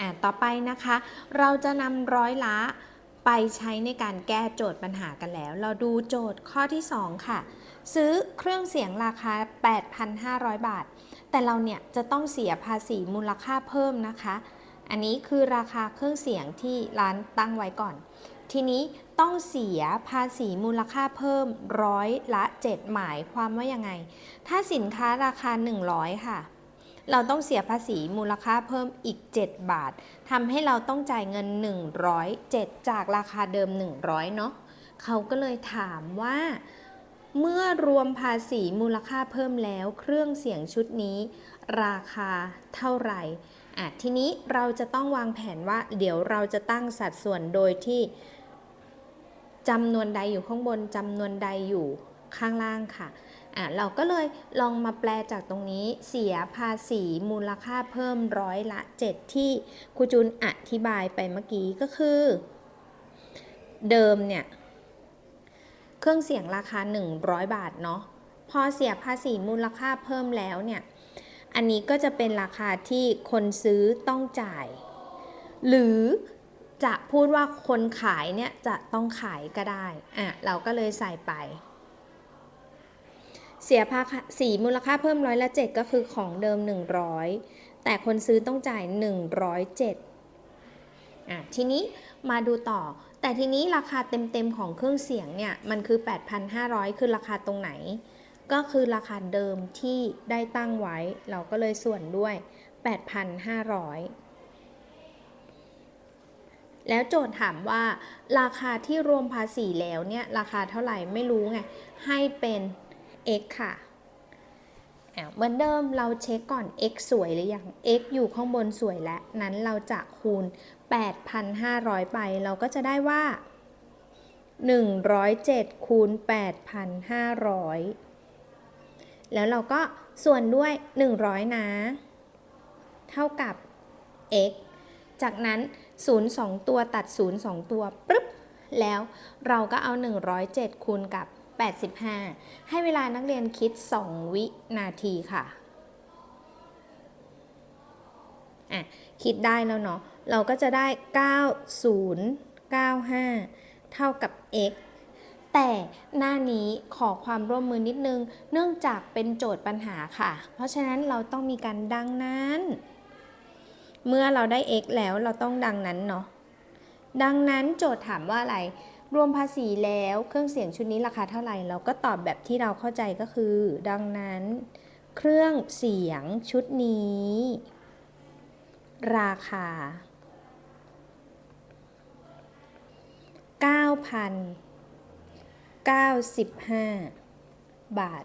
อะต่อไปนะคะ เราจะนำร้อยละไปใช้ในการแก้โจทย์ปัญหากันแล้ว เราดูโจทย์ข้อที่ 2 ค่ะ ซื้อเครื่องเสียงราคา 8,500 บาท แต่เราเนี่ยจะต้องเสียภาษีมูลค่าเพิ่มนะคะ อันนี้คือราคาเครื่องเสียงที่ร้านตั้งไว้ก่อน ทีนี้ต้องเสียภาษีมูลค่าเพิ่มร้อยละ 7 หมายความว่ายังไง ถ้าสินค้าราคา 100 ค่ะ เราต้องเสียภาษีมูลค่าเพิ่มอีก 7 บาททำให้เราต้องจ่ายเงิน 107 จากราคาเดิม 100 เนาะเขาก็เลยถามว่า เมื่อรวมภาษีมูลค่าเพิ่มแล้ว เครื่องเสียงชุดนี้ ราคาเท่าไหร่อะทีนี้เราจะต้องวางแผนว่า เดี๋ยวเราจะตั้งสัดส่วนโดยที่จำนวนใดอยู่ข้างบนจำนวนใดอยู่ข้างล่างค่ะ อะเราก็เลยลองมาแปลจากตรงนี้เสียภาษีมูลค่าเพิ่มร้อยละ 7 ที่ครูจุนอธิบายไปเมื่อกี้ก็คือ เดิมเนี่ย เครื่องเสียงราคา 100 บาทเนาะพอเสียภาษีมูลค่าเพิ่มแล้วเนี่ย อันนี้ก็จะเป็นราคาที่คนซื้อต้องจ่าย หรือจะพูดว่าคนขายเนี่ยจะต้องขายก็ได้อะเราก็เลยใส่ไป เสียภาษีมูลค่าเพิ่มร้อยละ7ก็คือของเดิม 100 แต่คนซื้อต้องจ่าย 107อะทีนี้มาดูต่อ แต่ทีนี้ราคาเต็มๆของเครื่องเสียงเนี่ย มันคือ 8,500 คือราคาตรงไหน ก็คือราคาเดิมที่ได้ตั้งไว้ เราก็เลยส่วนด้วย 8,500 แล้วโจทย์ถามว่า ราคาที่รวมภาษีแล้วเนี่ย ราคาเท่าไหร่ไม่รู้ไง ให้เป็น x ค่ะเหมือนเดิมเราเช็คก่อน x สวยหรือยัง x อยู่ข้างบนสวยแล้ว นั้นเราจะคูณ 8,500 ไป เราก็จะได้ว่า 107คูณ8,500 แล้วเราก็ส่วนด้วย 100 นะ เท่ากับ x จากนั้น 0 2 ตัวตัด 0 2 ตัวปึ๊บ แล้วเราก็เอา 107 คูณกับ 85 ให้เวลานักเรียนคิด 2 วินาทีค่ะอะ คิดได้แล้วเนาะ เราก็จะได้ 9095 เท่ากับ x แต่หน้านี้ขอความร่วมมือนิดนึง เนื่องจากเป็นโจทย์ปัญหาค่ะ เพราะฉะนั้นเราต้องมีการดังนั้น เมื่อเราได้ x แล้วเราต้องดังนั้นเนาะ ดังนั้นโจทย์ถามว่าอะไร รวมภาษีแล้วเครื่องเสียงชุดนี้ราคาเท่าไหร่ เราก็ตอบแบบที่เราเข้าใจก็คือ ดังนั้น เครื่องเสียงชุดนี้ ราคา 9,095 บาท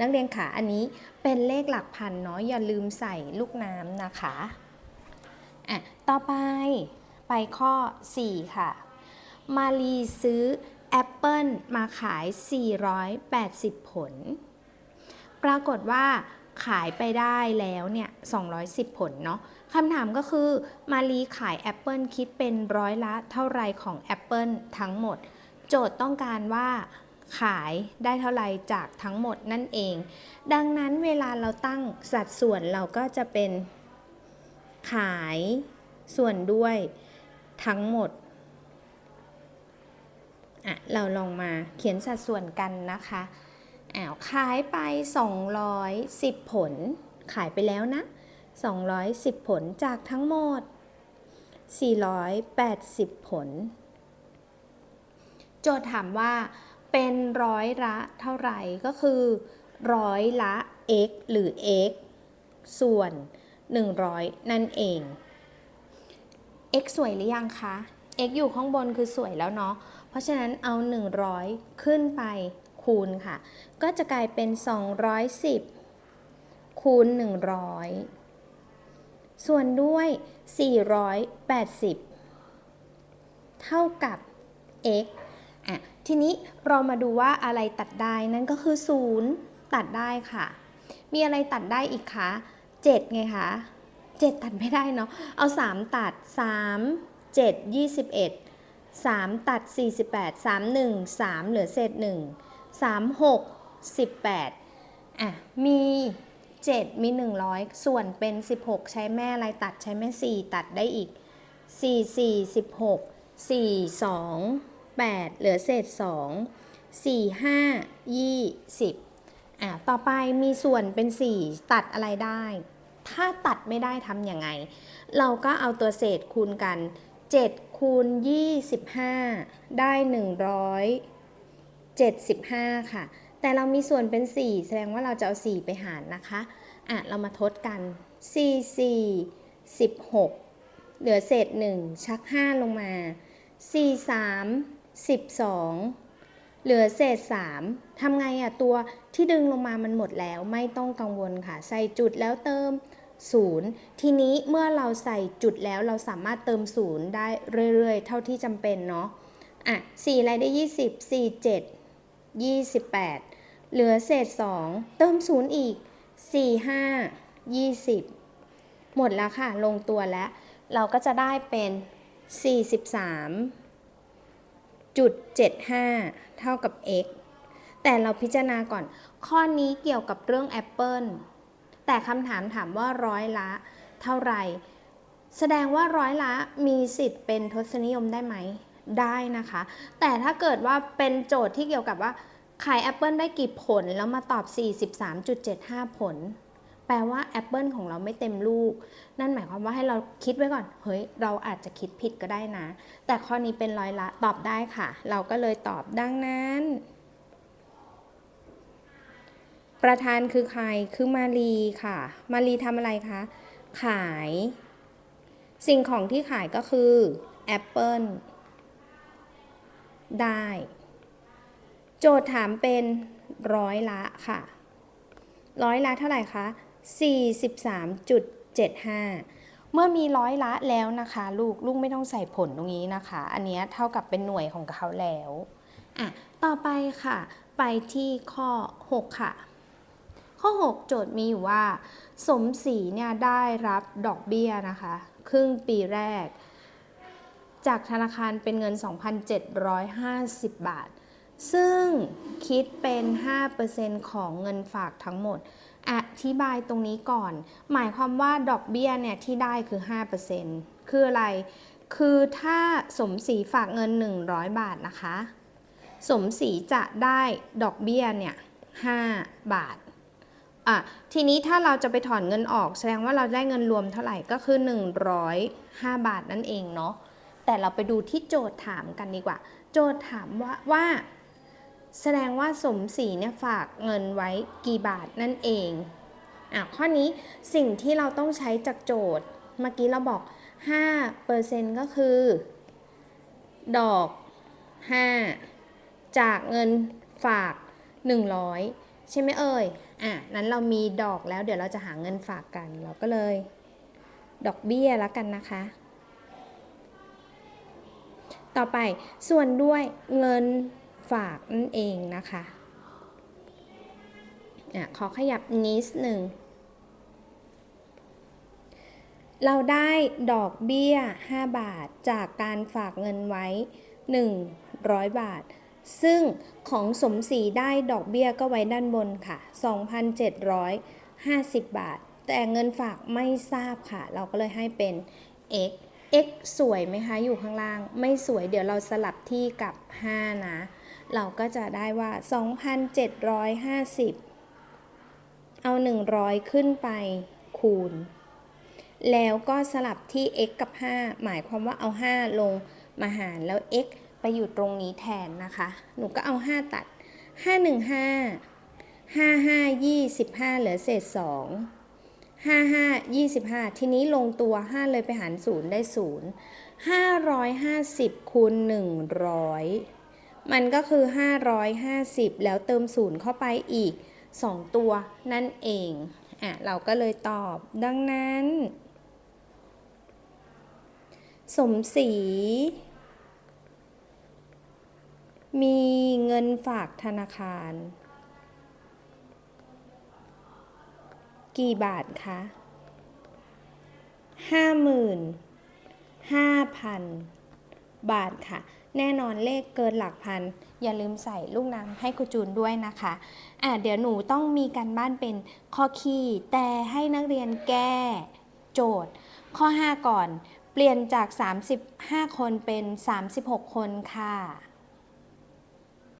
นักเรียนขาอันนี้เป็นเลขหลักพันเนาะอย่าลืมใส่ลูกน้ำนะคะอะต่อไปไปข้อ 4 ค่ะ มารีซื้อแอปเปิลมาขาย 480 ผล ปรากฏว่าขายไปได้แล้วเนี่ย 210 ผลเนาะคำถามก็คือมารีขายแอปเปิลคิดเป็นร้อยละเท่าไรของแอปเปิลทั้งหมด โจทย์ต้องการว่าขายได้เท่าไรจากทั้งหมดนั่นเอง ดังนั้นเวลาเราตั้งสัดส่วนเราก็จะเป็นขายส่วนด้วยทั้งหมด อะเราลองมาเขียนสัดส่วนกันนะคะอ้าวขายไป 210 ผล ขายไปแล้วนะ 210 ผลจากทั้งหมด 480 ผล โจทย์ถามว่าเป็นร้อยละเท่าไหร่ก็คือ ร้อยละ x หรือ x ส่วน 100 นั่นเอง x สวยหรือยังคะ x อยู่ข้างบนคือสวยแล้วเนาะ เพราะฉะนั้นเอา 100 ขึ้นไปคูณค่ะ ก็จะกลายเป็น 210 คูณ 100 ส่วนด้วย 480 เท่ากับ x อะ ทีนี้เรามาดูว่าอะไรตัดได้นั่นก็คือ 0 ตัดได้ค่ะ มีอะไรตัดได้อีกคะ7 ไงคะ 7 ตัดไม่ได้เนาะ เอา 3 ตัด 3 7 21 3 ตัด 48 3 1 3 เหลือเศษ 1 3 6 18อะมี 7 มี 100 ส่วนเป็น 16 ใช้แม่อะไรตัดใช้แม่ 4 ตัดได้อีก 4 4 16 4 2 8 เหลือเศษ 2 4 5 20อะต่อไปมีส่วนเป็น 4 ตัดอะไรได้ ถ้าตัดไม่ได้ทำยังไง เราก็เอาตัวเศษคูณกัน 7 คูณ 25 ได้ 175 ค่ะ แต่เรามีส่วนเป็น 4 แสดงว่าเราจะเอา 4 ไปหารนะคะ อะ เรามาทดกัน 4 4 16 เหลือเศษ 1 ชัก 5 ลงมา 4 3 12เหลือเศษ 3 ทำไงอะตัวที่ดึงลงมามันหมดแล้วไม่ต้องกังวลค่ะ ใส่จุดแล้วเติม 0 ทีนี้เมื่อเราใส่จุดแล้วเราสามารถเติม 0 ได้เรื่อยๆ เท่าที่จำเป็นเนาะอะ4อะไรได้ 20 4 7 28 เหลือเศษ 2 เติม 0 อีก 4 5 20 หมดแล้วค่ะ ลงตัวแล้ว เราก็จะได้เป็น 43จุด75 เท่ากับ x แต่เราพิจารณาก่อน ข้อนี้เกี่ยวกับเรื่องแอปเปิล แต่คำถามถามว่าร้อยละเท่าไหร่ แสดงว่าร้อยละมีสิทธิ์เป็นทศนิยมได้ไหม ได้นะคะ แต่ถ้าเกิดว่าเป็นโจทย์ที่เกี่ยวกับว่าขายแอปเปิลได้กี่ผลแล้วมาตอบ 43.75 ผล แปลว่าแอปเปิลของเราไม่เต็มลูก นั่นหมายความว่าให้เราคิดไว้ก่อน เฮ้ย เราอาจจะคิดผิดก็ได้นะ แต่ข้อนี้เป็นร้อยละตอบได้ค่ะ เราก็เลยตอบดังนั้น ประธานคือใครคือมารีค่ะ มารีทำอะไรคะ ขาย สิ่งของที่ขายก็คือแอปเปิลได้ โจทย์ถามเป็นร้อยละค่ะ ร้อยละเท่าไหร่คะ 43.75 เมื่อมีร้อยละแล้วนะคะ ลูก ลูกไม่ต้องใส่ผลตรงนี้นะคะ อันนี้เท่ากับเป็นหน่วยของเขาแล้ว อะ ต่อไปค่ะ ไปที่ข้อ 6 ค่ะ ข้อ 6 โจทย์มีอยู่ว่า สมศรีเนี่ยได้รับดอกเบี้ยนะคะ ครึ่งปีแรก จากธนาคารเป็นเงิน 2,750 บาท ซึ่งคิดเป็น 5%ของเงินฝากทั้งหมด อธิบายตรงนี้ก่อน หมายความว่าดอกเบี้ยเนี่ยที่ได้คือ 5%คืออะไร คือถ้าสมศรีฝากเงิน 100 บาทนะคะ สมศรีจะได้ดอกเบี้ยเนี่ย5บาท อะทีนี้ถ้าเราจะไปถอนเงินออก แสดงว่าเราได้เงินรวมเท่าไหร่ก็คือ 105 บาทนั่นเองเนาะแต่เราไปดูที่โจทย์ถามกันดีกว่า โจทย์ถามว่าว่า แสดงว่าสมศรีเนี่ยฝากเงินไว้กี่บาทนั่นเองอะข้อนี้สิ่งที่เราต้องใช้จากโจทย์ เมื่อกี้เราบอก5%ก็คือ ดอก 5 จากเงินฝาก 100 ใช่ไหมเอ่ย อะนั้นเรามีดอกแล้วเดี๋ยวเราจะหาเงินฝากกัน เราก็เลย ดอกเบี้ยแล้วกันนะคะ ต่อไปส่วนด้วยเงินฝากนั่นเองนะคะอะขอขยับนิดหนึ่งเราได้ดอกเบี้ย 5 บาทจากการฝากเงินไว้ 100 บาท ซึ่งของสมศรีได้ดอกเบี้ยก็ไว้ด้านบนค่ะ 2,750 บาท แต่เงินฝากไม่ทราบค่ะ เราก็เลยให้เป็น x x สวยไหมคะ อยู่ข้างล่าง ไม่สวยเดี๋ยวเราสลับที่กับ 5 นะ เราก็จะได้ว่า 2,750 เอา 100 ขึ้นไปคูณ แล้วก็สลับที่ x กับ 5 หมายความว่าเอา 5 ลงมาหารแล้ว x ไปอยู่ตรงนี้แทนนะคะ หนูก็เอา 5 ตัด 5 1 5 5 5 25 เหลือเศษ 2 5 5 25 ทีนี้ลงตัว 5 เลยไปหาร 0 ได้ 0 550คูณ100 มันก็คือ 550 แล้วเติม 0 เข้าไปอีก 2 ตัวนั่นเอง อะ เราก็เลยตอบ ดังนั้น สมศรี มีเงินฝากธนาคาร กี่บาทคะห้าหมื่นห้าพันบาทค่ะ แน่นอนเลขเกินหลักพัน อย่าลืมใส่ลูกน้ำให้ครูจูนด้วยนะคะอะเดี๋ยวหนูต้องมีการบ้านเป็นข้อคี่แต่ให้นักเรียนแก้โจทย์ ข้อ 5 ก่อน เปลี่ยนจาก 35 คนเป็น 36 คนค่ะ